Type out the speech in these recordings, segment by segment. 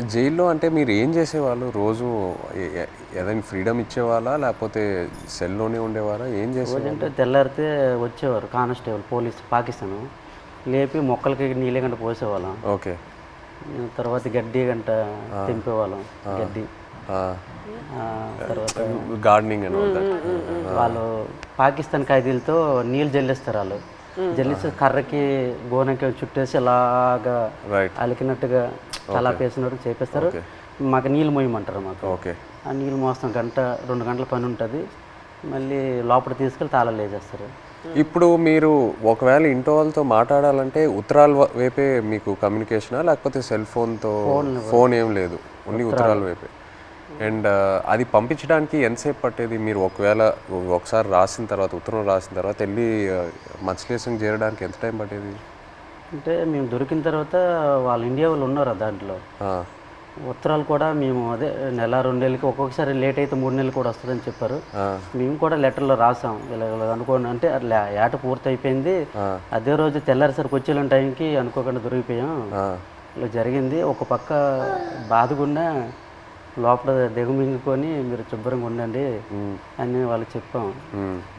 జైల్లో అంటే మీరు ఏం చేసేవాళ్ళు? రోజు ఏదైనా ఫ్రీడమ్ ఇచ్చేవాళ్ళా? లేకపోతే సెల్లోనే ఉండేవారా? ఏం చేసేవాళ్ళు? రోజంటే తెల్లారితే వచ్చేవారు కానిస్టేబుల్ పోలీస్ పాకిస్తాన్. లేపి మొక్కలకి నీళ్ళ గంట పోసేవాళ్ళం. ఓకే. తర్వాత గడ్డి గంట తెంపేవాళ్ళం గడ్డి. తర్వాత గార్డెనింగ్ అని వాళ్ళు పాకిస్తాన్ ఖైదీలతో నీళ్ళు జల్లిస్తారు వాళ్ళు. జల్లిస్తే కర్రకి గోనకి చుట్టేసి ఇలాగా అలికినట్టుగా తలా పేసినట్టు చేపిస్తారు. మాకు నీళ్ళు మోయమంటారు మాకు. ఓకే ఆ నీళ్ళు మోస్తాం. గంట రెండు గంటల పని ఉంటుంది. మళ్ళీ లోపల తీసుకెళ్ళి తాళాలు వేసేస్తారు ఇప్పుడు మీరు ఒకవేళ ఇంట్లో వాళ్ళతో మాట్లాడాలంటే ఉత్తరాల వైపే మీకు కమ్యూనికేషనా లేకపోతే సెల్ ఫోన్తో ఫోన్ ఏం లేదు. ఓన్లీ ఉత్తరాల వైపే. అండ్ అది పంపించడానికి ఎంతసేపు పట్టేది? మీరు ఒకవేళ ఒకసారి రాసిన తర్వాత ఉత్తరం రాసిన తర్వాత వెళ్ళి మత్స్యలేసం చేరడానికి ఎంత టైం పట్టేది? అంటే మేము దొరికిన తర్వాత వాళ్ళ ఇండియా వాళ్ళు ఉన్నారు ఆ. దాంట్లో ఉత్తరాలు కూడా మేము అదే నెల రెండు నెలలకి ఒక్కొక్కసారి లేట్ అయితే మూడు నెలలు కూడా వస్తుందని చెప్పారు. మేము కూడా లెటర్లో రాసాం. ఇలా అనుకోండి అంటే అట్లా ఏట పూర్తి అయిపోయింది అదే రోజు తెల్లారిసరికి వచ్చే టైంకి అనుకోకుండా దొరికిపోయాం. ఇలా జరిగింది. ఒక పక్క బాధగున్నా లోపల దిగమింగుకొని మీరు శుభ్రంగా ఉండండి అని వాళ్ళకి చెప్పాం.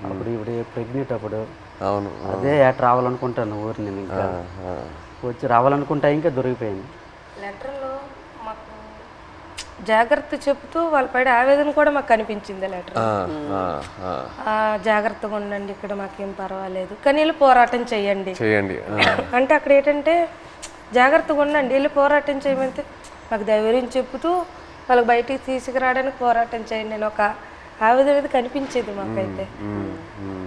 అప్పుడు ఇప్పుడు ప్రెగ్నెంట్ అప్పుడు అవును అదే ఏట రావాలనుకుంటాను ఊరు నేను ఇంకా. వచ్చి రావాలనుకుంటా ఇంకా దొరికిపోయింది లెటర్లో మాకు జాగ్రత్త చెప్తూ వాళ్ళ పడే ఆవేదన కూడా మాకు కనిపించింది లెటర్. ఆ, ఆ, ఆ. ఆ, జాగ్రత్తగా ఉండండి ఇక్కడ మాకేం పర్వాలేదు. కానీ వెళ్ళి పోరాటం చేయండి చేయండి అంటే అక్కడ ఏంటంటే జాగ్రత్తగా ఉండండి వెళ్ళి పోరాటం చేయమంటే మాకు ధైర్యం చెప్తూ వాళ్ళకి బయటికి తీసుకురావడానికి పోరాటం చేయండి నేను ఒక ఆవేదన అనేది కనిపించేది మాకైతే.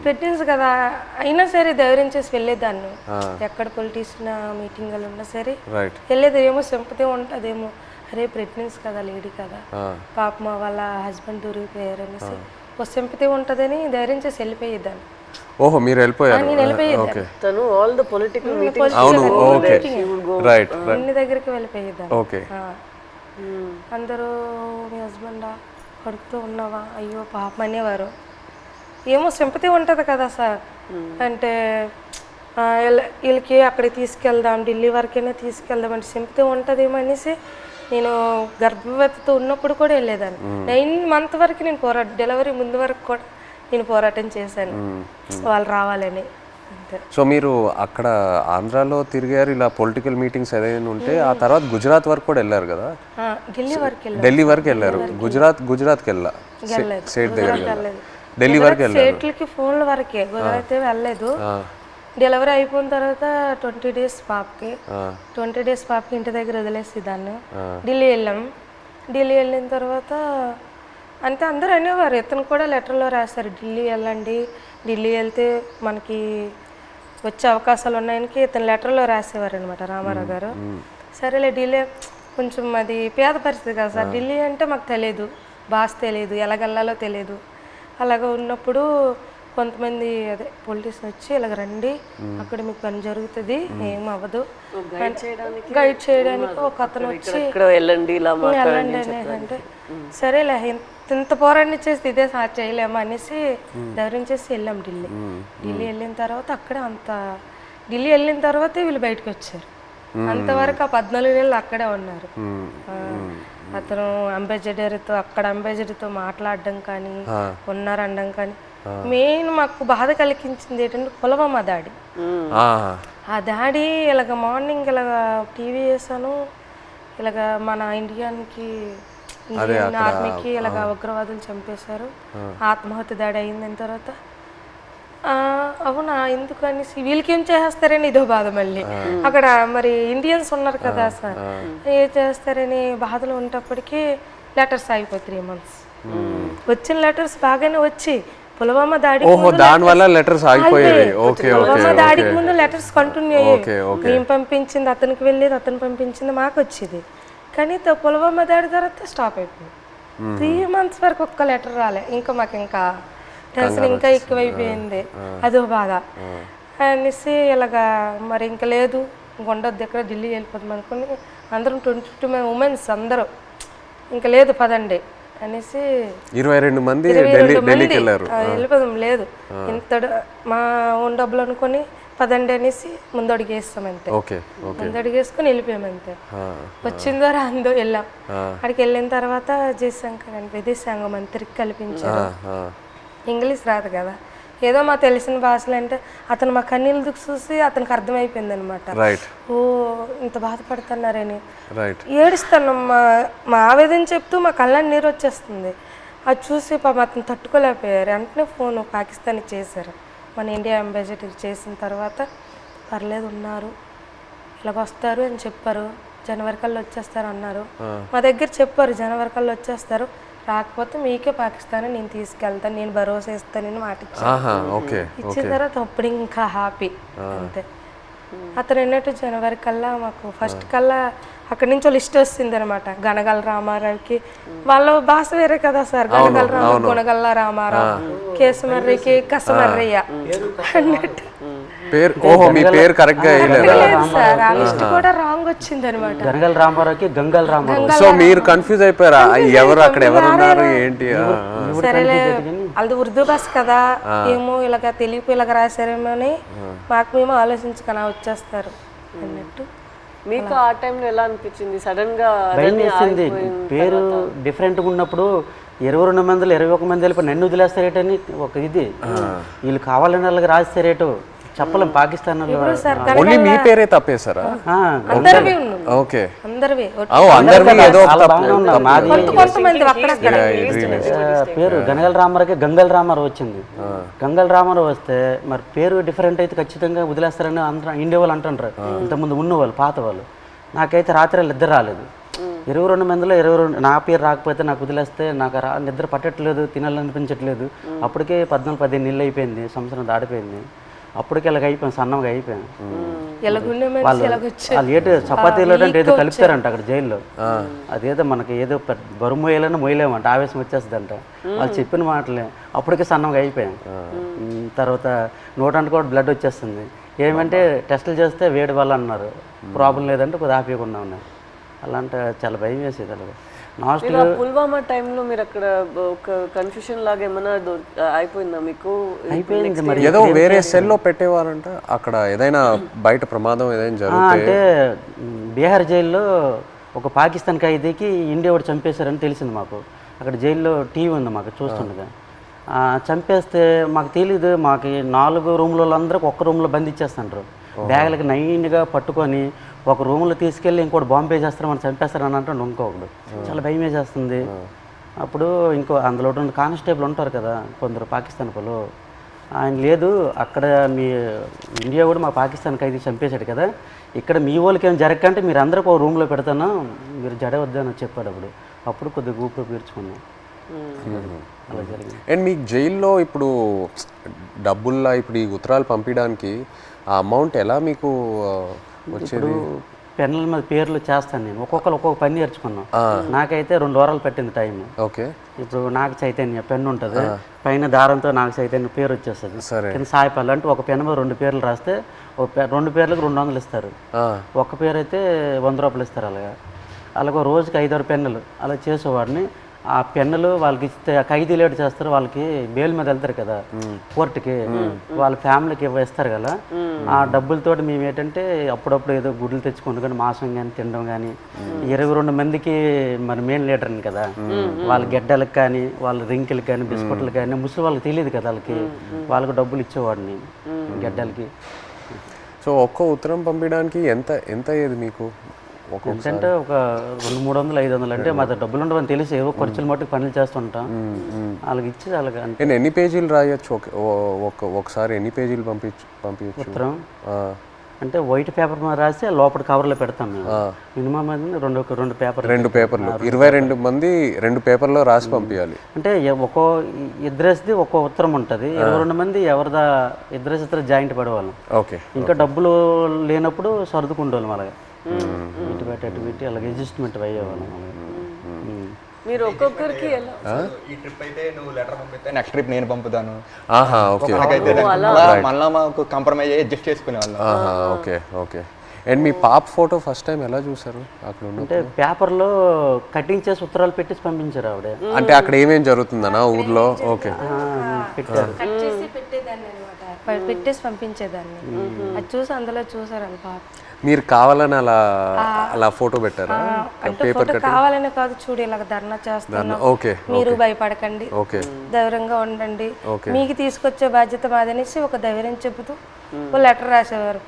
ప్రెగ్నెన్సీ కదా అయినా సరే ధైర్యం చేసి వెళ్ళేదాన్ని. ఎక్కడ పొలిటీషియన్ మీటింగ్లు ఉన్నా సరే రైట్ వెళ్ళేది ఏమో సింపతి ఉంటుందేమో. అరే ప్రెగ్నెన్సీ కదా లేడీ కదా. ఆ, పాప వాళ్ళ హస్బెండ్ దొరికిపోయారు అనేసి ఒక సింపతి ఉంటుందని ధైర్యం చేసి వెళ్ళిపోయేదాన్ని. ఓహో మీరు వెళ్ళిపోయారు. తను ఆల్ ద పొలిటికల్ మీటింగ్స్ అవును ఓకే. రైట్ రైట్ అన్ని దగ్గరికి వెళ్ళిపోయేదాన్ని. ఓకే. ఆ. అందరూ మీ హస్బెండా కడుపుతూ ఉన్నావా? అయ్యో పాపం అనేవారు. ఏమో సింపతి ఉంటుంది కదా సార్. అంటే వీళ్ళకి అక్కడికి తీసుకెళ్దాం ఢిల్లీ వరకైనా తీసుకెళ్దాం అంటే సింపతి ఉంటుందేమో అనేసి నేను గర్భవతితో ఉన్నప్పుడు కూడా వెళ్ళేదాన్ని. నైన్ మంత్ వరకు నేను పోరాట డెలివరీ ముందు వరకు కూడా నేను పోరాటం చేశాను. వాళ్ళు రావాలని. సో మీరు అక్కడ ఆంధ్రాలో తిరిగారు ఇలా పొలిటికల్ మీటింగ్స్ ఏదైనా ఉంటే ఆ తర్వాత గుజరాత్ వరకు కూడా వెళ్ళారు కదా? ఢిల్లీ వరకు వెళ్ళాను ఢిల్లీ వరకు వెళ్ళారు. గుజరాత్ గుజరాత్కి వెళ్ళా. స్టేట్ దగ్గర ఢిల్లీ వరకు వెళ్ళారు. స్టేట్లకి ఫోన్ల వరకే. కుదరైతే వెళ్ళలేదు. డెలివరీ అయిపోయిన తర్వాత ట్వంటీ డేస్ పాపకి. ట్వంటీ డేస్ పాపకి ఇంటి దగ్గర వదిలేసి దాన్ని. ఢిల్లీ వెళ్ళాం. ఢిల్లీ వెళ్ళిన తర్వాత అంతే అందరూ అనేవారు. ఇతను కూడా లెటర్లో రాశారు ఢిల్లీ వెళ్ళండి. ఢిల్లీ వెళ్తే మనకి వచ్చే అవకాశాలు ఉన్నాయని ఇతను లెటర్లో రాసేవారు అనమాట రామారావు గారు. సరేలే ఢిల్లీ కొంచెం అది పేద పరిస్థితి కదా సార్. ఢిల్లీ అంటే మాకు తెలియదు భాష తెలియదు ఎలాగెళ్ళాలో తెలియదు అలాగ ఉన్నప్పుడు కొంతమంది అదే పొలిటీషియన్ వచ్చి ఇలాగ రండి అక్కడ మీకు పని జరుగుతుంది ఏం అవ్వదు. గైడ్ చేయడానికి ఒక అతను వచ్చి ఇక్కడ వెళ్ళండి అంటే సరేలే ఇంత పోరాటం చేసి ఇదే సా చేయలేము అనేసి ధైర్యం చేసి వెళ్ళాం ఢిల్లీ. ఢిల్లీ వెళ్ళిన తర్వాత అక్కడే అంత ఢిల్లీ వెళ్ళిన తర్వాతే వీళ్ళు బయటకు వచ్చారు. అంతవరకు ఆ పద్నాలుగు నెలలు అక్కడే ఉన్నారు. అతను అంబాసిడర్తో అక్కడ అంబాసిడర్తో మాట్లాడడం కానీ ఉన్నారనడం కానీ మెయిన్ మాకు బాధ కలిగించింది ఏంటంటే కులవమ్మ దాడి ఆ, ఆ దాడి ఇలాగ మార్నింగ్ ఇలాగ టీవీ వేసాను ఇలాగ మన ఇండియానికి ఆర్మీకి ఇలాగ ఉగ్రవాదులు చంపేశారు. ఆత్మహత్య దాడి అయిన తర్వాత. ఆ, అవునా ఎందుకు అనేసి వీళ్ళకి ఏం చేస్తారని ఇదో బాధ మళ్ళీ. అక్కడ మరి ఇండియన్స్ ఉన్నారు కదా సార్. ఏం చేస్తారని బాధలు ఉన్నప్పటికీ లెటర్స్ ఆగిపోయి త్రీ మంత్స్ వచ్చిన లెటర్స్ బాగానే వచ్చి పులవామా దాడి ఓహో దాని వల్ల లెటర్స్ ఆగిపోయేవి ఓకే ఓకే పులవామా దాడికి ముందు లెటర్స్ కంటిన్యూ ఓకే మేము పంపించింది అతనికి వెళ్ళేది అతను పంపించింది మాకు వచ్చేది. కానీ త- పులవామా దాడి తర్వాత స్టాప్ అయిపోయింది. త్రీ మంత్స్ వరకు ఒక్క లెటర్ రాలే. ఇంకా మాకు ఇంకా టెన్షన్ ఇంకా ఎక్కువైపోయింది. అదో బాధ. అనేసి ఇలాగా మరి ఇంకా లేదు. ఉండొద్దు ఎక్కడ ఢిల్లీ వెళ్ళిపోతాం అనుకుని అందరం ట్వంటీ టూ ఉమెన్స్ అందరూ. ఇంకా లేదు పదండి. అనేసి ఇరవై రెండు మంది మంది వెళ్ళిపోదాం లేదు. ఇంత మా ఓన్ డబ్బులు అనుకొని పదండి అనేసి ముందడుగు వేస్తాం అంతే ఓకే. ఓకే ముందడుగు వేసుకొని వెళ్ళిపోయాం అంతే వచ్చిందో రాందో వెళ్ళాం. అక్కడికి వెళ్ళిన తర్వాత జయశంకర్ అని విదేశ సంఘ మంత్రికి కల్పించారు ఇంగ్లీష్ రాదు కదా. ఏదో మా తెలిసిన భాషలు అంటే అతను మా కన్నీళ్ళు దుక్కు చూసి అతనికి అర్థమైపోయింది అనమాట ఓ ఇంత బాధపడుతున్నారని. ఏడుస్తాను మా మా ఆవేదన చెప్తూ మా కళ్ళని నీరు వచ్చేస్తుంది అది చూసి పాపం అతను తట్టుకోలేకపోయారు. వెంటనే ఫోన్ పాకిస్తాన్కి చేశారు. మన ఇండియా అంబాసిడర్ చేసిన తర్వాత పర్లేదు ఉన్నారు. ఇలాగ వస్తారు అని చెప్పారు. జనవరి కల్లా వచ్చేస్తారు అన్నారు. మా దగ్గర చెప్పారు జనవరి కల్లా వచ్చేస్తారు. రాకపోతే మీకే పాకిస్తాన్ నేను తీసుకెళ్తాను నేను భరోసా ఇస్తానని మాట ఇచ్చాను తర్వాత అప్పుడు ఇంకా హ్యాపీ. అంతే. అతను ఎన్నట్టు జనవరి కల్లా మాకు ఫస్ట్ కల్లా అక్కడి నుంచి లిస్ట్ వస్తుంది అనమాట గనగల రామారావుకి. వాళ్ళ భాష వేరే కదా సార్. గనగల రామ గుణగల్ల రామారావు కేసమర్రికి కసమర్రయ్య అన్నట్టు. పేరు ఓహో మీ పేరు కరెక్ట్గా వేయలేదా లేదు సార్. ఆ లిస్ట్ కూడా రాంగ్ వచ్చింది అనమాట గనగల రామారావుకి గంగల్ రామారావు. సో మీరు కన్ఫ్యూజ్ అయిపోయారా? ఎవరు అక్కడ ఎవరు ఉన్నారు? ఏంటి. సరేలే. వాళ్ళది ఉర్దూ భాష కదా. ఏమో ఇలాగ తెలియపు ఇలాగ రాశారేమో అని మాకు మేము ఆలోచించుకొని వచ్చేస్తారు అన్నట్టు. మీకు ఆ టైంలో ఎలా అనిపించింది? సడన్గా భయం వేసింది. పేరు డిఫరెంట్గా ఉన్నప్పుడు ఇరవై రెండు మందిలో ఇరవై ఒక మంది వెళ్ళిపోయి నన్ను వదిలేస్తారేటని ఒక ఇది. వీళ్ళు కావాలని వాళ్ళకి రాస్తారేటో చెప్పలేం పాకిస్తాన్ ఓన్లీ మీ పేరే తప్పేశారా? ఆ, అందరివి ఉన్నాం ఓకే. అందరివి. అందరివి ఏదో పేరు గనగల రామారావుకి గంగల్ రామారావు వచ్చింది. గంగల్ రామారావు వస్తే మరి పేరు డిఫరెంట్ అయితే ఖచ్చితంగా వదిలేస్తారని ఇండియా వాళ్ళు అంటుంటారు ఇంతకుముందు ఉన్న వాళ్ళు పాత వాళ్ళు. నాకైతే రాత్రి ఇద్దరు రాలేదు. ఇరవై రెండు మందిలో ఇరవై రెండు నా పేరు రాకపోతే నాకు వదిలేస్తే నాకు రా నిద్ర పట్టట్లేదు తినాలనిపించట్లేదు. అప్పటికే పద్నాలుగు పదిహేను నెలలు అయిపోయింది సంవత్సరం దాటిపోయింది. అప్పటికి ఇలాగ అయిపోయాం సన్నగా అయిపోయాం. ఎలాగుండే మనిషి వాళ్ళు వాళ్ళు ఏటు చపాతీలో అంటే ఏదో కలుపుతారంట అక్కడ జైల్లో. అదేదో మనకి ఏదో బరువు మోయాలని మోయలేమంట ఆవేశం వచ్చేస్తుందంట. వాళ్ళు చెప్పిన మాటలే. అప్పటికే సన్నగా అయిపోయాం. ఉమ్, తర్వాత నోటంట కూడా బ్లడ్ వచ్చేస్తుంది. ఏమంటే టెస్టులు చేస్తే వేడి వల్ల అన్నారు. ప్రాబ్లం లేదంటే కొద్దిగా ఆపేయకుండా ఉన్నారు. అలాంటి చాలా భయం వేసేది అలాగే ఆ పుల్వామా టైంలో మీరు అక్కడ ఒక కన్ఫ్యూషన్ లాగా ఏమైనా అయిపోయిందా మీకు? అయిపోయింది మరి. ఏదో వేరే సెల్లో పెట్టేవారంట. అక్కడ ఏదైనా బయట ప్రమాదం ఏదైనా అంటే బీహార్ జైల్లో ఒక పాకిస్తాన్ ఖైదీకి ఇండియా వాడు చంపేశారని తెలిసింది మాకు. అక్కడ జైల్లో టీవీ ఉంది మాకు చూస్తుండగా. ఆ, చంపేస్తే మాకు తెలీదు మాకు నాలుగు రూమ్ల అందరికి ఒక్క రూమ్లో బంధించేస్తుంటారు బ్యాగులకి నైన్గా పట్టుకొని ఒక రూమ్లో తీసుకెళ్ళి ఇంకోటి బాంబే చేస్తారు మనం చంపేస్తారు అని అంటాడు ఇంకొకడు చాలా భయం వేసేస్తుంది. అప్పుడు ఇంకో అందులో రెండు కానిస్టేబుల్ ఉంటారు కదా కొందరు పాకిస్తాన్ వాళ్ళు. ఆయన లేదు అక్కడ మీ ఇండియా కూడా మా పాకిస్తాన్ ఖైదీ చంపేశాడు కదా ఇక్కడ మీ వాళ్ళకి ఏం జరగకంటే మీరు అందరికి ఒక రూమ్లో పెడతాను మీరు జడవద్దని చెప్పాడు అప్పుడు. అప్పుడు కొద్దిగా ఊపిరి పీల్చుకున్నాం. అలా జరిగింది. అండ్ మీకు జైల్లో ఇప్పుడు డబ్బుల్లా ఇప్పుడు ఈ ఉత్తరాలు పంపించడానికి ఆ అమౌంట్ ఎలా మీకు వచ్చేది. పెన్నుల మీద పేర్లు చేస్తాను నేను. ఒక్కొక్కరు ఒక్కొక్క పని నేర్చుకున్నాం. నాకైతే రెండు వారాలు పెట్టింది టైం ఓకే. ఇప్పుడు నాకు చైతన్య పెన్ను ఉంటుంది. పైన దారంతో నాకు చైతన్య పేరు వచ్చేస్తుంది. కింద సాయిపల్లి అంటే ఒక పెన్ మీద రెండు పేర్లు రాస్తే ఒక రెండు పేర్లకు రెండు వందలు ఇస్తారు. ఆ, ఒక్క పేరు అయితే వంద రూపాయలు ఇస్తారు అలాగా. అలాగే రోజుకి ఐదారు పెన్నులు అలా చేసేవాడిని. ఆ పెన్నులు వాళ్ళకి ఇస్తే ఆ ఖైదీలు ఏడు చేస్తారు వాళ్ళకి బెయిల్ మీద వెళ్తారు కదా కోర్టుకి వాళ్ళ ఫ్యామిలీకి ఇస్తారు కదా. ఆ డబ్బులతో మేము ఏంటంటే అప్పుడప్పుడు ఏదో గుడ్లు తెచ్చుకొని కానీ మాంసం కానీ తినడం కానీ ఇరవై రెండు మందికి మరి మెయిన్ లీడర్ని కదా. వాళ్ళ గెడ్డలకు కానీ వాళ్ళ రింకిలకు కానీ బిస్కెట్లకు కానీ ముసలి వాళ్ళకి తెలియదు కదా వాళ్ళకి. వాళ్ళకి డబ్బులు ఇచ్చేవాడిని గెడ్డలకి. సో ఒక్క ఉత్తరం పంపించడానికి ఎంత ఎంత అయ్యేది మీకు? ఎంతంటే ఒక రెండు మూడు వందలు ఐదు వందలు అంటే మా డబ్బులు ఉండవని తెలిసి ఏవో ఖర్చులు మట్టుకు పనులు చేస్తుంటాం. వాళ్ళకి ఇచ్చి వాళ్ళకి అంటే నేను ఎన్ని పేజీలు రాయొచ్చు? ఒకసారి ఎన్ని పేజీలు పంపించు పంపించచ్చు ఉత్తరం. అంటే వైట్ పేపర్ మీద రాసి లోపల కవర్లో పెడతాం మేము. మినిమం అది రెండు రెండు పేపర్ రెండు పేపర్లు. ఇరవై రెండు మంది రెండు పేపర్లో రాసి పంపించాలి అంటే ఒక్కో ఇద్దరేసిది ఒక్కో ఉత్తరం ఉంటుంది. ఇరవై రెండు మంది ఎవరిదా ఇద్దరేసి ఇద్దరు జాయింట్ పడేవాళ్ళం. ఓకే. ఇంకా డబ్బులు లేనప్పుడు సర్దుకుండేవాళ్ళం అలాగే. పెట్టి అటు పెట్టి అలాగే అడ్జస్ట్మెంట్ అయ్యేవాళ్ళం. మీరు ఒక్కొక్కరికి ఈ ట్రిప్ అయితే నువ్వు లెటర్ పంపిస్తే నెక్స్ట్ ట్రిప్ నేను పంపుతాను. ఆహా ఓకే. మనకైతే మళ్ళా మాకు కంప్రమైజ్ అయ్యి అడ్జస్ట్ చేసుకునే వాళ్ళం ఆహా ఓకే ఓకే. అండ్ మీ పాప ఫోటో ఫస్ట్ టైం ఎలా చూసారు అక్కడ అంటే పేపర్లో కటింగ్ చేసి ఉత్తరాలు పెట్టేసి పంపించారు ఆవిడ. అంటే అక్కడ ఏమేం జరుగుతుందనా ఊర్లో? ఓకే. పెట్టారు. పెట్టేసి పంపించేదాన్ని. అది చూసి అందులో చూసారని పాప. మీరు కావాలని అలా అలా ఫోటో పెట్టారా? అంటే ఫోటో కావాలనే కాదు చూడు ఇలాగ ధర్నా చేస్తున్నాం. ఓకే మీరు భయపడకండి. ఓకే. ధైర్యంగా ఉండండి. మీకు తీసుకొచ్చే బాధ్యత మాదనేసి ఒక ధైర్యం చెబుతూ ఒక లెటర్ రాసేవారు.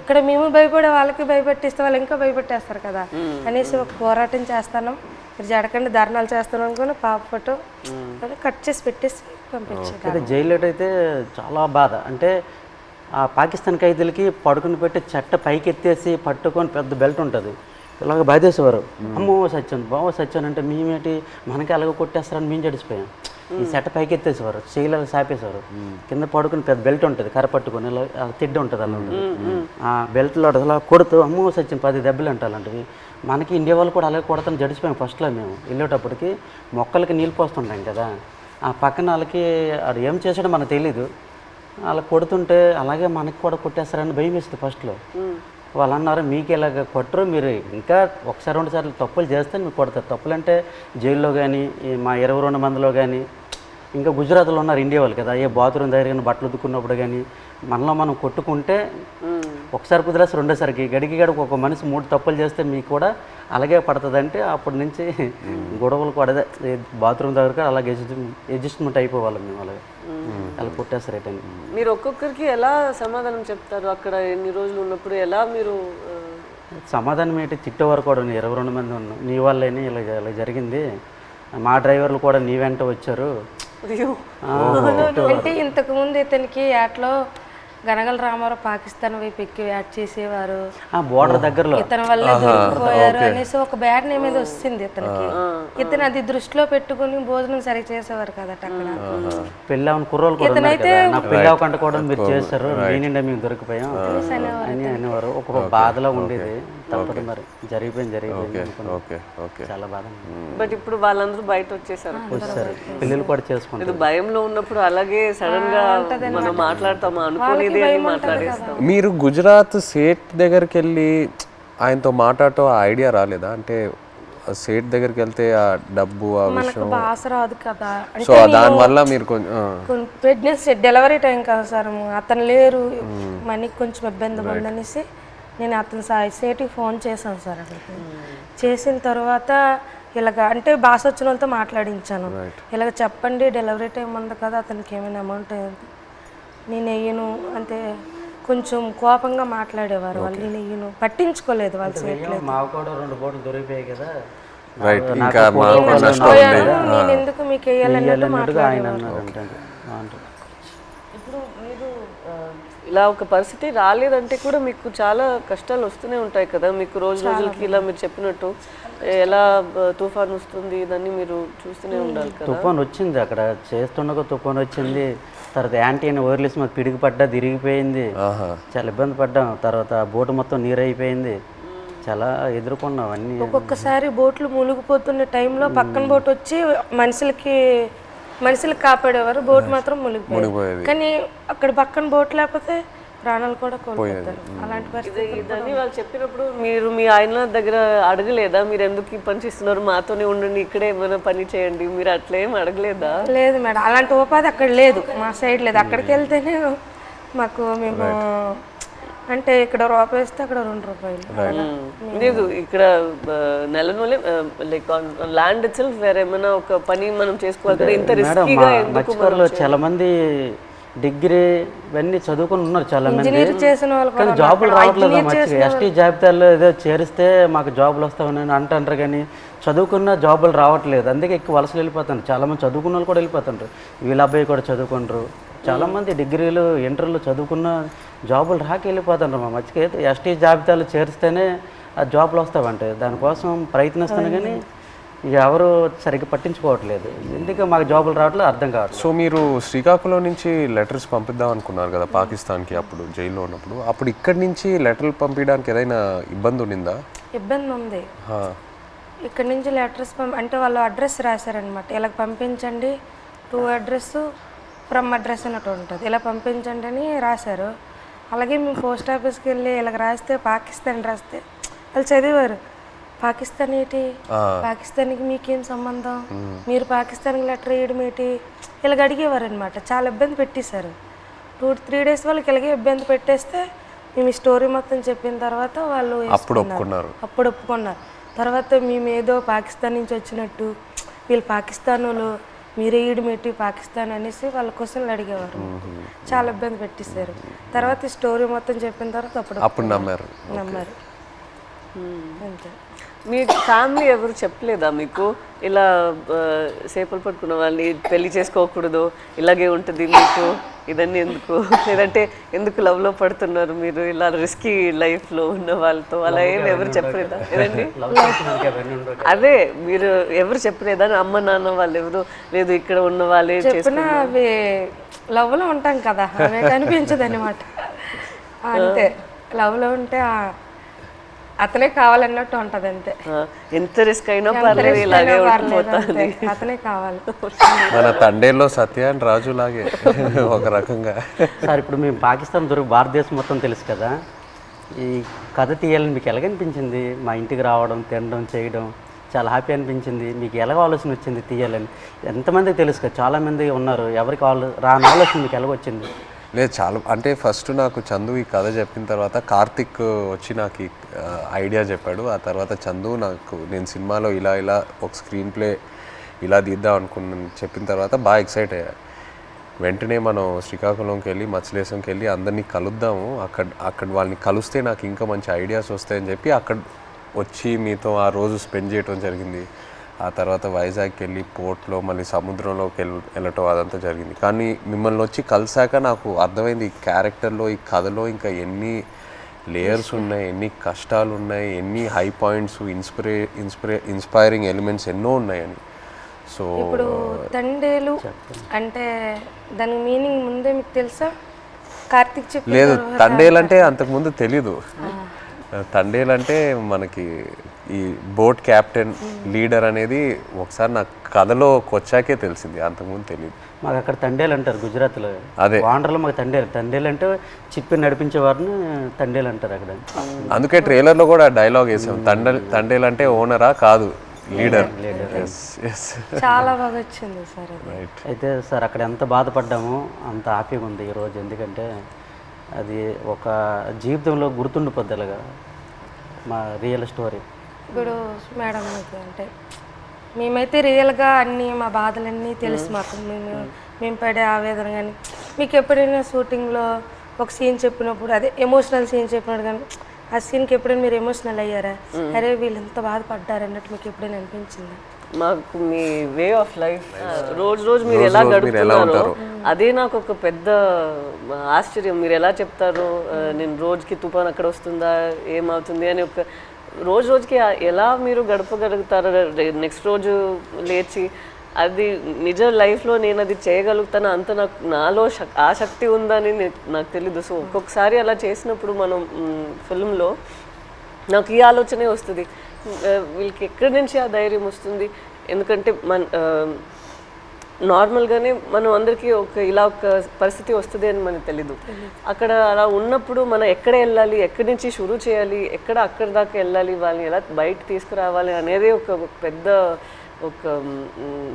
ఇక్కడ మేము భయపడే వాళ్ళకి భయపెట్టిస్తే వాళ్ళు ఇంకా భయపెట్టేస్తారు కదా. అనేసి ఒక పోరాటం చేస్తాను మీరు జడకండి ధర్నాలు చేస్తాను అనుకుని పాప ఫోటో కట్ చేసి పెట్టేసి పంపించేది అయితే జైల్లో అయితే చాలా బాధ. అంటే ఆ పాకిస్తాన్ ఖైదీలకి పడుకుని పెట్టి చెట్ట పైకి ఎత్తేసి పట్టుకొని పెద్ద బెల్ట్ ఉంటుంది. ఇలాగ బాధేసేవారు. అమ్మో సత్యం బావ సత్యం అంటే మేమేంటి మనకి అలాగ కొట్టేస్తారని మేము జడిసిపోయాం ఈ చెట్ట పైకి ఎత్తేసేవారు చేయలేదు సాపేసేవారు కింద పడుకుని పెద్ద బెల్ట్ ఉంటుంది కర్ర పట్టుకొని ఇలా తిడ్డ ఉంటుంది అలా ఆ బెల్ట్లో అలా కొడుతూ అమ్మో సత్యం పది దెబ్బలు అంటే అలాంటివి. మనకి ఇండియా వాళ్ళు కూడా అలాగే కొడతాను జడిసిపోయాం ఫస్ట్లో మేము. వెళ్ళేటప్పటికి మొక్కలకి నీళ్ళు పోస్తుంటాం కదా. ఆ పక్కన వాళ్ళకి అది ఏం చేసాడో మనకు తెలీదు. అలా కొడుతుంటే అలాగే మనకి కూడా కొట్టేస్తారని భయం వేస్తుంది ఫస్ట్లో వాళ్ళు అన్నారు మీకు ఇలాగ కొట్టరు మీరు ఇంకా ఒకసారి రెండు సార్లు తప్పులు చేస్తే మీకు కొడతారు. తప్పులు అంటే జైల్లో కానీ మా ఇరవై రెండు మందిలో కానీ ఇంకా గుజరాత్లో ఉన్నారు ఇండియా వాళ్ళు కదా ఏ బాత్రూమ్ దగ్గర కానీ బట్టలు ఉతుక్కున్నప్పుడు కానీ మనలో మనం కొట్టుకుంటే ఒకసారి కుదిరేసి రెండోసారికి. గడికి గడికి ఒక మనిషి మూడు తప్పులు చేస్తే మీకు కూడా అలాగే పడుతుందంటే అప్పటి నుంచి గొడవలు కూడా అదే బాత్రూమ్ దగ్గర అలాగే అడ్జస్ట్మెంట్ అయిపోవాలి మేము అలాగే. అలా కొట్టేస్తారు రిటర్న్ మీరు ఒక్కొక్కరికి ఎలా సమాధానం చెప్తారు? అక్కడ ఎన్ని రోజులు ఉన్నప్పుడు ఎలా మీరు సమాధానం ఏంటి? తిట్టేవారు కూడా ఇరవై రెండు మంది ఉన్నాం. నీ వల్లేని ఇలా ఇలా జరిగింది. మా డ్రైవర్లు కూడా నీ వెంట వచ్చారు. అయ్యో. ఆ, అంటే ఇంతకు ముందు ఇతనికి యాట్లో గనగల రామారావు పాకిస్తాన్ వైపు ఎక్కి యాడ్ చేసేవారు. ఆ బోర్డర్ దగ్గరలో. ఇతని వల్ల దొరికిపోయారు అనేసి ఒక బ్యాడ్ నేమ్ మీద వస్తుంది ఇతనికి. ఇతను అది దృష్టిలో పెట్టుకుని భోజనం సరిగ్గా చేసేవారు కదట అక్కడ. పెళ్ళి అవని కుర్రోలు పెళ్ళి అవ్వకుండా కూడా మీరు చేస్తారు నేనిండా మేము దొరికిపోయాం. అని అనేవారు. ఒక బాధలో ఉండేది. తప్పదు మరి. జరిగిపోయింది జరిగిపోయింది. ఓకే ఓకే చాలా బాధ బట్ ఇప్పుడు వాళ్ళందరూ బయట వచ్చేసారు వచ్చారు పెళ్ళిళ్ళు కూడా చేసుకుంటారు. ఇది భయంలో ఉన్నప్పుడు అలాగే సడన్గా మనం మాట్లాడతామా అనుకోనిది అని మాట్లాడేస్తాం. మీరు గుజరాత్ సేట్ దగ్గరికి వెళ్ళి ఆయనతో మాట్లాడటం ఆ ఐడియా రాలేదా? అంటే సేట్ దగ్గరికి వెళ్తే ఆ డబ్బు ఆ మనకు విషయం బాస రాదు కదా. అంటే సో దానివల్ల మీరు కొంచెం ప్రెగ్నెన్సీ డెలివరీ టైం కదా సార్. అతను లేరు. మనకి కొంచెం ఇబ్బంది ఉందనేసి నేను అతను సేటికి ఫోన్ చేశాను సార్ అక్కడికి. చేసిన తర్వాత ఇలాగ అంటే బాస్ వచ్చిన వాళ్ళతో మాట్లాడించాను. ఇలాగ చెప్పండి డెలివరీ టైం ఉంది కదా అతనికి ఏమైనా అమౌంట్ నేను వెయ్యను అంటే కొంచెం కోపంగా మాట్లాడేవారు వాళ్ళు. నేను వెయ్యను పట్టించుకోలేదు వాళ్ళు చేయట్లేదు రెండు బోట్లు దొరికిపోయాయి కదా. రైట్ ఇంకా నేను ఎందుకు మీకు వేయాలన్నట్టు మాట్లాడేవారు అన్నారు అంటాడు అంటాడు ఇప్పుడు మీరు ఆ, ఇలా ఒక పరిస్థితి రాలేదంటే కూడా మీకు చాలా కష్టాలు వస్తూనే ఉంటాయి కదా. మీకు రోజు రోజులకి ఇలా మీరు చెప్పినట్టు ఎలా తుఫాన్ వస్తుంది ఇదన్నీ మీరు చూస్తూనే ఉండాలి కదా. తుఫాన్ వచ్చింది అక్కడ. చేస్తుండగా తుఫాన్ వచ్చింది. తర్వాత యాంటీ అని వదిలేసి మాకు పిడికి పడ్డా తిరిగిపోయింది. ఆహా. చాలా ఇబ్బంది పడ్డాం. తర్వాత బోటు మొత్తం నీరు అయిపోయింది చాలా ఎదుర్కొన్నాం అన్నీ. ఒక్కొక్కసారి బోట్లు మునిగిపోతున్న టైంలో పక్కన బోట్ వచ్చి మనుషులకి మనుషులకు కాపాడేవారు బోట్ మాత్రం మునిగిపోయేది. కానీ అక్కడ పక్కన బోట్ లేకపోతే ప్రాణాలు కూడా కోల్పోతారు. అలాంటి పరిస్థితి వాళ్ళు చెప్పినప్పుడు మీరు మీ ఆయన దగ్గర అడగలేదా? మీరు ఎందుకు ఈ పని చేస్తున్నారు? మాతోనే ఉండండి ఇక్కడే ఏమైనా పని చేయండి మీరు అట్లా ఏం అడగలేదా? లేదు మేడం అలాంటి ఉపాధి అక్కడ లేదు. మా సైడ్ లేదు. అక్కడికి వెళ్తేనే మాకు మేము అంటే ఇక్కడ రూపాయి ఇస్తే అక్కడ రెండు రూపాయలు. లేదు ఇక్కడ నెల నెల లైక్ ల్యాండ్ ఇట్ సెల్ఫ్ వేరే ఏమైనా ఒక పని మనం చేసుకోవాలి కదా ఇంత రిస్కీగా ఎందుకు చాలా మంది డిగ్రీ ఇవన్నీ చదువుకొని ఉన్నారు చాలా మంది. ఇంజనీర్ చేసిన వాళ్ళు కానీ జాబులు రావట్లేదు ఎస్టీ జాబితాలో ఏదో చేరిస్తే మాకు జాబులు వస్తామని అంటారు కానీ చదువుకున్న జాబులు రావట్లేదు. అందుకే ఎక్కువ వలసలు వెళ్ళిపోతారు చాలా మంది చదువుకున్న వాళ్ళు కూడా వెళ్ళిపోతుంటారు వీళ్ళ అబ్బాయి కూడా చదువుకుంటారు చాలా మంది డిగ్రీలు ఇంటర్లు చదువుకున్న జాబులు రాక వెళ్ళిపోతుంటారు మా మధ్యకి. అయితే ఎస్టీ జాబితాలో చేరిస్తేనే ఆ జాబులు వస్తావంటే. దానికోసం ప్రయత్నిస్తాను కానీ ఎవరు సరిగ్గా పట్టించుకోవట్లేదు. ఎందుకు మాకు జాబులు రావట్లేదు అర్థం కావట్లేదు. సో మీరు శ్రీకాకుళం నుంచి లెటర్స్ పంపిద్దాం అనుకున్నారు కదా పాకిస్తాన్కి అప్పుడు జైల్లో ఉన్నప్పుడు. అప్పుడు ఇక్కడి నుంచి లెటర్లు పంపించడానికి ఏదైనా ఇబ్బంది ఉండిందా? ఇబ్బంది ఉంది. హా. ఇక్కడ నుంచి లెటర్స్ పంప అంటే వాళ్ళు అడ్రస్ రాశారనమాట ఇలా పంపించండి. టూ అడ్రస్ ఫ్రమ్ అడ్రస్ అన్నట్టు ఉంటుంది. ఇలా పంపించండి అని రాశారు. అలాగే మేము పోస్ట్ ఆఫీస్కి వెళ్ళి ఇలాగ రాస్తే పాకిస్తాన్ రాస్తే వాళ్ళు చదివారు. పాకిస్తాన్ ఏంటి? పాకిస్తాన్కి మీకేం సంబంధం? మీరు పాకిస్తాన్కి లెటర్ వేయడం ఏంటి? ఇలాగ అడిగేవారు అనమాట చాలా ఇబ్బంది పెట్టేశారు. టూ త్రీ డేస్ వాళ్ళకి ఇలాగే ఇబ్బంది పెట్టేస్తే మేము ఈ స్టోరీ మొత్తం చెప్పిన తర్వాత వాళ్ళు అప్పుడు. ఒప్పుకున్నారు. అప్పుడు ఒప్పుకున్నారు. తర్వాత మేము ఏదో పాకిస్తాన్ నుంచి వచ్చినట్టు వీళ్ళు పాకిస్తాన్ వాళ్ళు మీరే ఈడిమెట్టి పాకిస్తాన్ అనేసి వాళ్ళ క్వశ్చన్లు అడిగేవారు. చాలా ఇబ్బంది పెట్టేశారు. తర్వాత ఈ స్టోరీ మొత్తం చెప్పిన తర్వాత అప్పుడు అప్పుడు నమ్మారు. నమ్మారు. అంతే. మీ ఫ్యామిలీ ఎవరు చెప్పలేదా మీకు? ఇలా ఆ, చేపలు పట్టుకున్న వాళ్ళని పెళ్ళి చేసుకోకూడదు ఇలాగే ఉంటుంది మీకు ఇదన్నీ ఎందుకు? లేదంటే ఎందుకు love లో పడుతున్నారు మీరు? ఇలా రిస్కీ లో ఉన్న వాళ్ళతో అలా ఏం ఎవరు చెప్పలేదా? ఏదండి? అదే మీరు ఎవరు చెప్పలేదా? అమ్మ నాన్న వాళ్ళు ఎవరు? లేదు ఇక్కడ ఉన్న వాళ్ళే చెప్పిన చేసుకున్నారు అవి లవ్లో ఉంటాం కదా అవే కనిపించదు అనమాట అంతే. లవ్లో ఉంటే ఆ అతనే కావాలన్నట్టు ఉంటది అంతే. ఎంత రిస్క్ అయినా పర్లేదు ఇలాగే. అతనే కావాలి. మన తండేల్లో సత్య అండ్ రాజు లాగే ఒక రకంగా. సార్ ఇప్పుడు మేము పాకిస్తాన్ దొరికి భారతదేశం మొత్తం తెలుసు కదా. ఈ కథ తీయాలని మీకు ఎలాగనిపించింది? మా ఇంటికి రావడం తినడం చేయడం చాలా హ్యాపీ అనిపించింది. మీకు ఎలాగ ఆలోచన వచ్చింది తీయాలని? ఎంతమందికి తెలుసు కదా చాలామంది ఉన్నారు. ఎవరికి ఆలో రాని ఆలోచన మీకు ఎలాగొచ్చింది లేదు చాలా అంటే ఫస్ట్ నాకు చందు ఈ కథ చెప్పిన తర్వాత కార్తిక్ వచ్చి నాకు ఈ ఐడియా చెప్పాడు. ఆ తర్వాత చందు నాకు నేను సినిమాలో ఇలా ఇలా ఒక స్క్రీన్ ప్లే ఇలా తీద్దాం అనుకున్నాను చెప్పిన తర్వాత బాగా ఎక్సైట్ అయ్యా. వెంటనే మనం శ్రీకాకుళంకి వెళ్ళి మత్స్యలేశంకి వెళ్ళి అందరినీ కలుద్దాము. అక్కడ అక్కడ వాళ్ళని కలిస్తే నాకు ఇంకా మంచి ఐడియాస్ వస్తాయని చెప్పి అక్కడ వచ్చి మీతో ఆ రోజు స్పెండ్ చేయడం జరిగింది. ఆ తర్వాత వైజాగ్కి వెళ్ళి పోర్ట్లో మళ్ళీ సముద్రంలోకి వెళ్ళ వెళ్ళటం అదంతా జరిగింది. కానీ మిమ్మల్ని వచ్చి కలిసాక నాకు అర్థమైంది ఈ క్యారెక్టర్లో ఈ కథలో ఇంకా ఎన్ని లేయర్స్ ఉన్నాయి ఎన్ని కష్టాలు ఉన్నాయి ఎన్ని high points inspire inspire inspiring elements ఎన్నో ఉన్నాయని. సో ఇప్పుడు తండేలు అంటే దాని మీనింగ్ ముందే మీకు తెలుసా? కార్తిక్ చెప్పిన లేదు తర్వాత తండేలంటే అంతకుముందు తెలీదు. తండేలంటే మనకి ఈ బోట్ క్యాప్టెన్ లీడర్ అనేది ఒకసారి నాకు కథలోకి వచ్చాకే తెలిసింది అంతకుముందు తెలియదు మాకు అక్కడ తండేలు అంటారు గుజరాత్లో. అదే. వాండర్లో మాకు తండేలు. తండేలు అంటే చిప్పి నడిపించే వారిని తండేలు అంటారు అక్కడ. అందుకే ట్రైలర్లో కూడా డైలాగ్ వేసాం తండే తండేలంటే ఓనరా కాదు లీడర్. ఎస్ ఎస్ చాలా బాగా వచ్చింది సార్ అయితే సార్ అక్కడ ఎంత బాధపడ్డామో అంత హ్యాపీగా ఉంది ఈరోజు ఎందుకంటే అది ఒక జీవితంలో గుర్తుండిపోద్ది అలాగా. మా రియల్ స్టోరీ. ఇప్పుడు మేడం మీకు అంటే మేమైతే రియల్గా అన్ని మా బాధలన్నీ తెలుసు మాకు. మేము మేము. పడే ఆవేదన కానీ మీకు ఎప్పుడైనా షూటింగ్లో ఒక సీన్ చెప్పినప్పుడు అదే ఎమోషనల్ సీన్ చెప్పినప్పుడు కానీ ఆ సీన్కి ఎప్పుడైనా మీరు ఎమోషనల్ అయ్యారా? అరే వీళ్ళు ఎంత బాధపడ్డారు అన్నట్టు మీకు ఎప్పుడైనా అనిపించిందా? మాకు మీ వే ఆఫ్ లైఫ్ రోజు రోజు మీరు ఎలా గడుపుతున్నారో అదే నాకు ఒక పెద్ద ఆశ్చర్యం. మీరు ఎలా చెప్తారు నేను రోజుకి తుఫాన్ అక్కడ వస్తుందా ఏమవుతుంది అని ఒక రోజు రోజుకి ఎలా మీరు గడపగలుగుతారు నెక్స్ట్ రోజు లేచి అది నిజ లైఫ్లో నేను అది చేయగలుగుతాను అంత నాకు నాలో ఆ శక్తి ఉందని నాకు తెలీదు. సో ఒక్కొక్కసారి అలా చేసినప్పుడు మనం ఫిల్మ్లో నాకు ఈ ఆలోచనే వస్తుంది. వీళ్ళకి ఎక్కడి నుంచి ఆ ధైర్యం వస్తుంది? ఎందుకంటే మన నార్మల్గానే మనం అందరికీ ఒక ఇలా ఒక పరిస్థితి వస్తుంది అని మనకు తెలీదు. అక్కడ అలా ఉన్నప్పుడు మనం ఎక్కడ వెళ్ళాలి ఎక్కడి నుంచి షురూ చేయాలి ఎక్కడ అక్కడి దాకా వెళ్ళాలి వాళ్ళని ఎలా బయట తీసుకురావాలి అనేది ఒక పెద్ద ఒక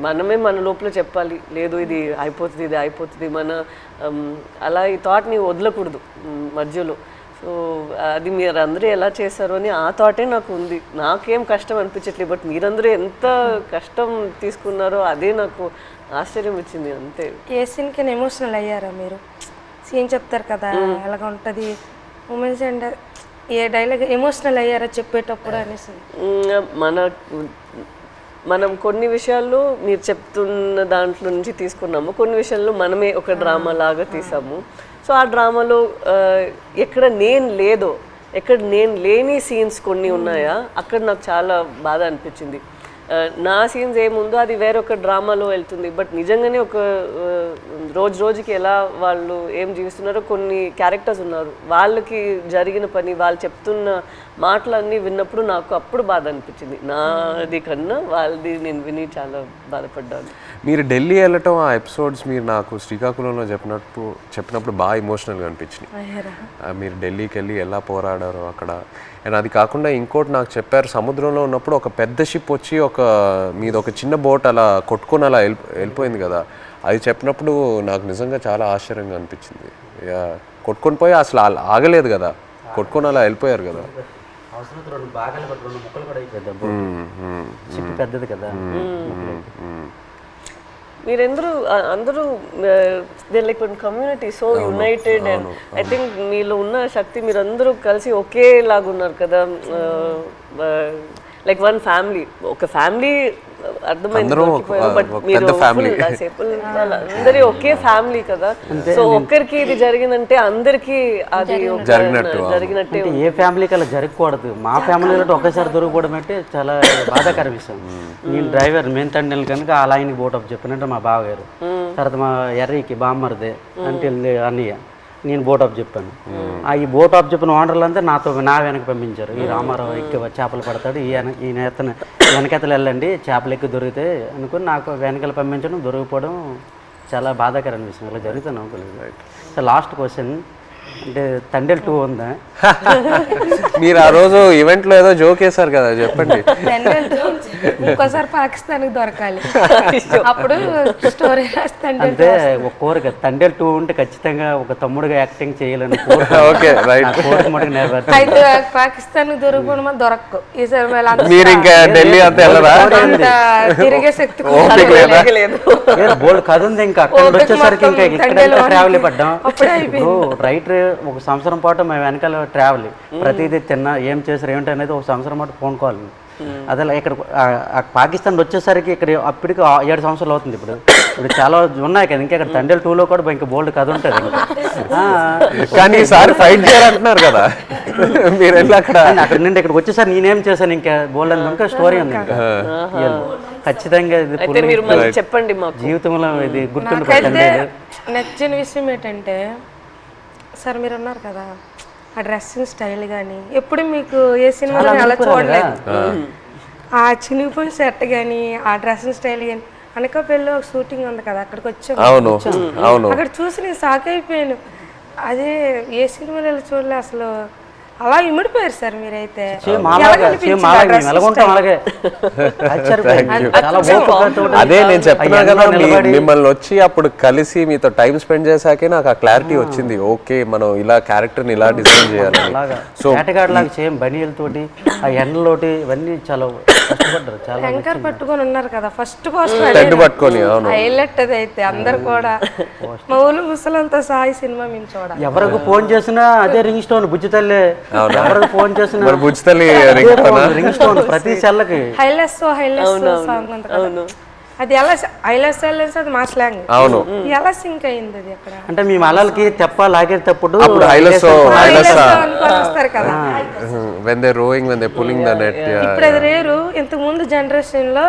మనమే మన లోపల చెప్పాలి. లేదు ఇది అయిపోతుంది ఇది అయిపోతుంది. మన అలా ఈ థాట్ని వదలకూడదు మధ్యలో. సో అది మీరు అందరూ ఎలా చేశారు అని ఆ థాటే నాకు ఉంది. నాకేం కష్టం అనిపించట్లేదు బట్ మీరందరూ ఎంత కష్టం తీసుకున్నారో అదే నాకు ఆశ్చర్యం ఇచ్చింది అంతే. ఏ సీన్కి ఎమోషనల్ అయ్యారా మీరు? సీన్ చెప్తారు కదా ఎలాగ ఉంటుంది? Women's and a dialogue emotional అయ్యారా చెప్పేటప్పుడు అనేసి? మన మనం కొన్ని విషయాల్లో మీరు చెప్తున్న దాంట్లో నుంచి తీసుకున్నాము. కొన్ని విషయాల్లో మనమే ఒక డ్రామా లాగా తీసాము. సో ఆ డ్రామాలో ఎక్కడ నేను లేదో ఎక్కడ నేను లేని సీన్స్ కొన్ని ఉన్నాయా అక్కడ నాకు చాలా బాధ అనిపించింది. నా సీన్స్ ఏముందో అది వేరొక డ్రామాలో వెళ్తుంది. బట్ నిజంగానే ఒక రోజు రోజుకి ఎలా వాళ్ళు ఏం జీవిస్తున్నారో కొన్ని క్యారెక్టర్స్ ఉన్నారు. వాళ్ళకి జరిగిన పని వాళ్ళు చెప్తున్న మాటలన్నీ విన్నప్పుడు నాకు అప్పుడు బాధ అనిపించింది. నాది కన్నా వాళ్ళది నేను విని చాలా బాధపడ్డాను. మీరు ఢిల్లీ వెళ్ళటం ఆ ఎపిసోడ్స్ మీరు నాకు శ్రీకాకుళంలో చెప్పినప్పుడు చెప్పినప్పుడు బాగా అయ్యారా? ఆ, మీరు ఢిల్లీకి వెళ్ళి ఎలా పోరాడారో అక్కడ. అండ్ అది కాకుండా ఇంకోటి నాకు చెప్పారు సముద్రంలో ఉన్నప్పుడు ఒక పెద్ద షిప్ వచ్చి ఒక మీది ఒక చిన్న బోట్ అలా కొట్టుకొని అలా వెళ్ళి వెళ్ళిపోయింది కదా. అది చెప్పినప్పుడు నాకు నిజంగా చాలా ఆశ్చర్యంగా అనిపించింది. కొట్టుకొని పోయి అసలు ఆగలేదు కదా. కొట్టుకొని అలా వెళ్ళిపోయారు కదా. అవసరం రెండు రెండు ముక్కలు కూడా పెద్దది కదా. మీరందరూ అందరూ they like community so united and I think మీలో ఉన్న శక్తి మీరందరూ కలిసి ఒకేలాగా ఉన్నారు కదా లైక్ వన్ ఫ్యామిలీ ఒక ఫ్యామిలీ అర్థమైంది దొరికిపోయారు. But ఒక మీరు అందరి ఒకే ఫ్యామిలీ కదా. సో ఒక్కరికి ఇది జరిగిందంటే అందరికి అది జరిగినట్టు. జరిగినట్టే అంటే ఏ ఫ్యామిలీకి అలా జరగకూడదు. మా ఫ్యామిలీలో ఒకేసారి దొరికిపోవడం అంటే చాలా బాధాకర విషయం. నేను డ్రైవర్ మెయిన్ తండ్రి కనుక ఆ లైన్కి బోటప్ చెప్పినట్టు మా బావగారు. తర్వాత మా ఎర్రీకి బామ్మరిదే అంటే అన్నయ్య. నేను బోటప్ చెప్పాను. ఆ ఈ బోటప్ చెప్పిన ఓనర్లంతా నాతో నా వెనక పంపించారు. ఈ రామారావు ఎక్కువ చేపలు పడతాడు. ఈ ఈ నేతను వెనకెతలు వెళ్ళండి. చేపలు ఎక్కువ దొరికితే అనుకుని నాకు వెనకాల పంపించడం దొరికిపోవడం చాలా బాధాకరమైన విషయం ఇలా జరుగుతుంది అనుకోలేదు. లాస్ట్ క్వశ్చన్ అంటే తండ్రి టూ ఉందా? మీరు ఆ రోజు ఈవెంట్లో ఏదో జోక్ వేశారు కదా చెప్పండి. పెండెంట్ ఇంకోసారి పాకిస్తాన్కి దొరకాలి. అప్పుడు స్టోరీ అంటే ఒక కోరిక తండ్రి టూ ఉంటే ఖచ్చితంగా ఒక తమ్ముడుగా యాక్టింగ్ చేయాలని ఓకే రైట్ అయితే పాకిస్తాన్ ఈసారి మళ్ళీ అంత- మీరు ఇంకా ఢిల్లీ అంతా వెళ్ళరా? తిరిగే శక్తి ఓపిక లేదా. బోల్డ్ కథ ఉంది ఇంకా. అక్కడ వచ్చేసరికి ఇంకా ట్రావెల్ పడ్డాం. అప్పుడే రైటర్ ఒక సంవత్సరం పాటు మేము వెనకాల ట్రావెల్ ప్రతిదీ తిన్నా ఏం చేశారు ఏంటి అనేది ఒక సంవత్సరం పాటు ఫోన్ కాల్ అదే ఇక్కడ పాకిస్తాన్ వచ్చేసరికి ఇక్కడ అప్పటికి ఏడు సంవత్సరాలు అవుతుంది ఇప్పుడు. ఇప్పుడు చాలా ఉన్నాయి కదా ఇంకా ఇక్కడ తండ్రి టూలో కూడా ఇంకా బోల్డ్ కథ ఉంటుంది. కానీ ఈసారి ఫైట్ చేయాలంటున్నారు కదా. మీరు వెళ్ళి అక్కడ అక్కడ నుండి ఇక్కడికి వచ్చేసరి నేనేం చేశాను ఇంకా బోల్డ్ అని ఇంకా స్టోరీ ఉంది ఇంకా. ఖచ్చితంగా ఇది చెప్పండి మాకు. జీవితంలో ఇది గుర్తుండిపోతుంది. నాకైతే నచ్చిన విషయం ఏంటంటే సార్ మీరు ఉన్నారు కదా ఆ డ్రెస్సింగ్ స్టైల్ కానీ ఎప్పుడు మీకు ఏ సినిమాలో అలా చూడలేదు? ఆ చినిగిపోయిన షర్ట్ కానీ ఆ డ్రెస్సింగ్ స్టైల్ కానీ అనకాపల్లిలో ఒక షూటింగ్ ఉంది కదా అక్కడికి వచ్చాం. అవును అవును. అక్కడ చూసి నేను షాక్ అయిపోయాను. అదే ఏ సినిమాలో చూడలే అసలు. అలా ఇమిడిపోయారు సార్ మీరైతే. అదే నేను చెప్తున్నా ఆ కదా ఎండలో మీ- నిలబడి. మిమ్మల్ని వచ్చి అప్పుడు కలిసి మీతో టైం స్పెండ్ చేశాకే నాకు ఆ క్లారిటీ వచ్చింది. ఓకే మనం ఇలా క్యారెక్టర్ని ఇలా డిజైన్ అలాగా. సో లాగా సేమ్ బనీలతోటి ఆ ఎండలోటి ఇవన్నీ చాలా కష్టపడ్డారు చాలా శంకర్ పట్టుకొని ఉన్నారు కదా ఫస్ట్ పోస్ట్ టెంట్ పట్టుకొని అవును. హైలైట్ అది అయితే అందరు కూడా. మా ఊళ్ళు ముసలంతా సాయి సినిమా మేము చూడాలి ఎవరికి ఫోన్ చేసినా అదే రింగ్ స్టోన్ బుజ్జి తల్లి. ఎవరికి ఫోన్ చేసినా బుజ్జితల్లి రింగ్ స్టోన్ ప్రతి సెల్లకి హైలెస్ హైలెస్ సాంగ్ అది ఎలా హైలెస్ హైలెస్ అది మా స్లాంగ్ అవును. ఎలా సింక్ అయింది అది అక్కడ? అంటే మేము అలలకి తెప్ప లాగేటప్పుడు అప్పుడు హైలెస్ హైలెస్ హైలెస్ అనుకొని వస్తారు కదా. When they rowing when they pulling the net ఇప్పుడు అది రేరు. ఇంతకు ముందు జనరేషన్లో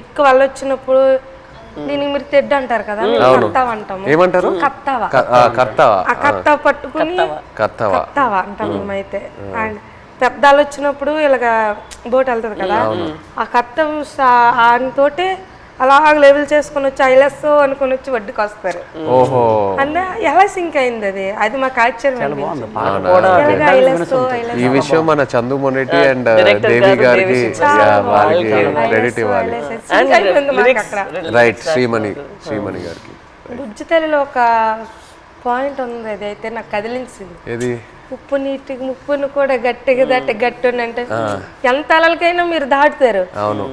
ఎక్కువ వాళ్ళు వచ్చినప్పుడు దీనికి మీరు తెడ్డు అంటారు కదా ఏమంటారు? కర్తవా పట్టుకుని కర్తవా అంటాం మేమైతే. అండ్ పెద్దాలు వచ్చినప్పుడు ఇలాగ బోట్ వెళ్తుంది కదా ఆ కత్త తోటే అలా లెవెల్ చేసుకొని వచ్చి ఐలెస్ అనుకొని వచ్చి వడ్డీకి వస్తారు. ఓహో. అన్న ఎలా సింక్ అయింది అది? అది మాకు ఆశ్చర్యం ఈ విషయం మన చందు మొనెటి అండ్ దేవి గారు, గారికి వారికి క్రెడిట్ ఇవ్వాలి రైట్ శ్రీమణి శ్రీమణి గారికి. బుజ్జితల్లిలో ఒక పాయింట్ ఉంది అది అయితే నాకు కదిలించింది. ఏది? ఉప్పు నీటికి ముప్పును కూడా గట్టిగా దాటి గట్టి అంటే ఎంత అలలకైనా మీరు దాటుతారు.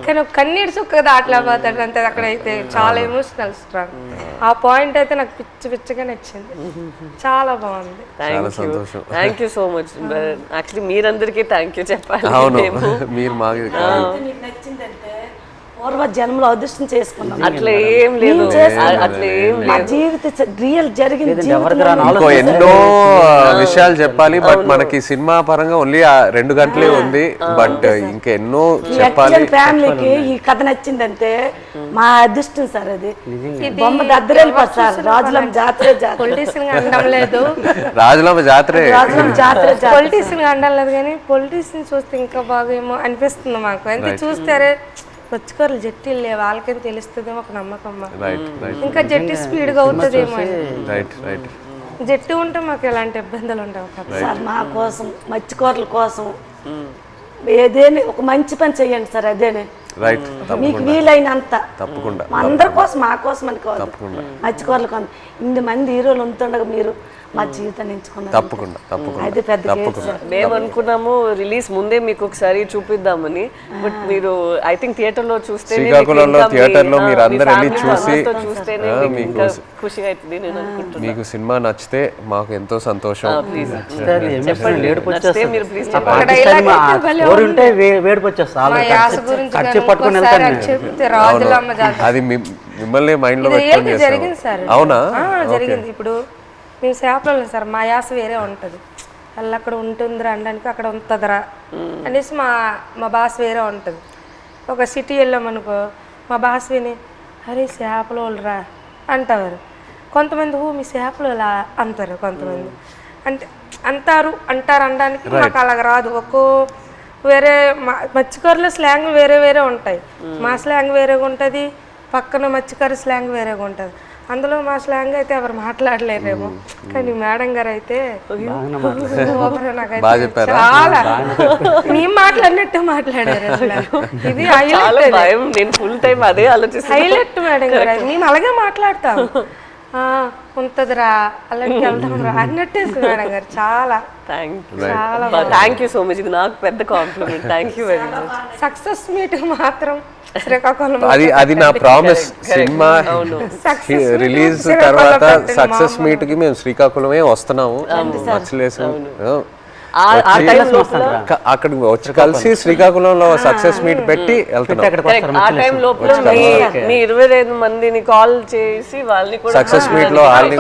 కానీ ఒక కన్నీటి చుక్క దాటలేకపోతాడు అంతే అక్కడ అయితే. చాలా ఎమోషనల్ స్ట్రాంగ్ ఆ పాయింట్ అయితే నాకు పిచ్చి పిచ్చిగా నచ్చింది. చాలా బాగుంది. చాలా సంతోషం. Thank you so much actually మీరందరికీ థ్యాంక్ యూ చెప్పాలి. అవును. మీరు మాకు నచ్చిందంటే పూర్వ జన్మలో అదృష్టం చేసుకున్నాం. అట్లా ఏం లేదు. అ- అట్లా ఏం మా లేదు. జీవిత రియల్ ఇంకో ఎన్నో విషయాలు చెప్పాలి బట్ మనకి సినిమా పరంగా ఓన్లీ రెండు గంటలే ఉంది. బట్ ఇంకా ఎన్నో చెప్పాలి ఫ్యామిలీకి ఈ కథ నచ్చిందంటే మా అదృష్టం సార్ అది. బొమ్మ దద్దరెళ్ళిపోతుంది సార్ రాజులం జాతర పొలిటీషియన్ అనడం లేదు. రాజులమ్మ జాతరే. రాజులం జాతర జాతర పొలిటీషియన్గా అనడం లేదు కానీ పొలిటీషియన్ చూస్తే ఇంకా బాగా ఏమో అనిపిస్తుంది మాకు. అంతే చూస్తారే వచ్చుకోరు జట్టీలే వాళ్ళకని తెలుస్తుందేమో ఒక నమ్మకం ఇంకా జట్టి స్పీడ్గా అవుతుందేమో అని. రైట్ రైట్ జట్టు ఉంటే మాకు ఎలాంటి ఇబ్బందులు ఉండవు కదా. సార్ మా కోసం మత్స్యకూరల కోసం ఏదేని ఒక మంచి పని చెయ్యండి సార్ అదేనే. రైట్ మీకు వీలైనంత. తప్పకుండా. మా అందరి కోసం మా కోసం అని కాదు. మత్స్యకూరల కోసం ఇన్ని మంది హీరోలు ఉంటుండగా మీరు మా తప్పకుండా తప్పకుండా అది పెద్ద కేసు. తప్పకుండా సార్ మేము అనుకున్నాము రిలీజ్ ముందే మీకు ఒకసారి చూపిద్దామని. బట్ మీరు ఐ థింక్ థియేటర్లో చూస్తే శ్రీకాకుళంలో theatre లో మీరు అందరు వెళ్ళి చూసి, మీకు ఖుషిగా అవుతుంది నేను అనుకుంటున్నాను మీకు సినిమా నచ్చితే మాకు ఎంతో సంతోషం. అది మిమ్మల్ని మైండ్లో పెట్టుకొని అవునా? ఆ, జరిగింది ఇప్పుడు. మేము చేపలు సార్. మా యాస వేరే ఉంటుంది. అలా అక్కడ ఉంటుందిరా అనడానికి అక్కడ ఉంటుందిరా అనేసి మా మా భాష వేరే ఉంటుంది. ఒక సిటీ వెళ్ళామనుకో మా భాష విని అరే చేపలు వాళ్ళరా అంటారు. కొంతమంది ఓ మీ చేపలు అంటారు కొంతమంది. అంటే అంటారు అంటారు అనడానికి మాకు అలాగ రాదు. ఒక్కో వేరే మా మత్స్యకారుల స్లాంగ్ వేరే వేరే ఉంటాయి. మా స్లాంగ్ వేరేగా ఉంటుంది పక్కన మత్స్యకారు స్లాంగ్ వేరేగా ఉంటుంది. అందులో మా స్లాంగ్ అయితే ఎవరు మాట్లాడలేరేమో. కానీ మేడం గారు అయితే నాకైతే? చాలా. మేము మాట్లాడినట్టు మాట్లాడారు ఇది హైలైట్ భయం. నేను ఫుల్ టైం అదే ఆలోచిస్తాను హైలైట్ మేడం గారు. అది మేము అలాగే మాట్లాడతాం. ఉంటదిరా అలాంటి వెళ్దాం రా అన్నట్టే మేడం గారు. చాలా. థ్యాంక్ చాలా you thank you so much ఇది నాకు పెద్ద compliment thank you very much success meet మాత్రం శ్రీకాకుళం అది అది నా ప్రామిస్ సినిమా రిలీజ్ తర్వాత సక్సెస్ మీట్కి మేము శ్రీకాకుళమే వస్తున్నాము. మచ్చలేసు ఆ ఆ టైం లోపల అక్కడికి వచ్చి కలిసి శ్రీకాకుళంలో సక్సెస్ మీట్ పెట్టి వెళ్తున్నాం. అక్కడికి వస్తారు ఆ టైం లోపల మీ మీ ఇరవై ఐదు మందిని కాల్ చేసి వాళ్ళని కూడా సక్సెస్ మీట్లో వాళ్ళని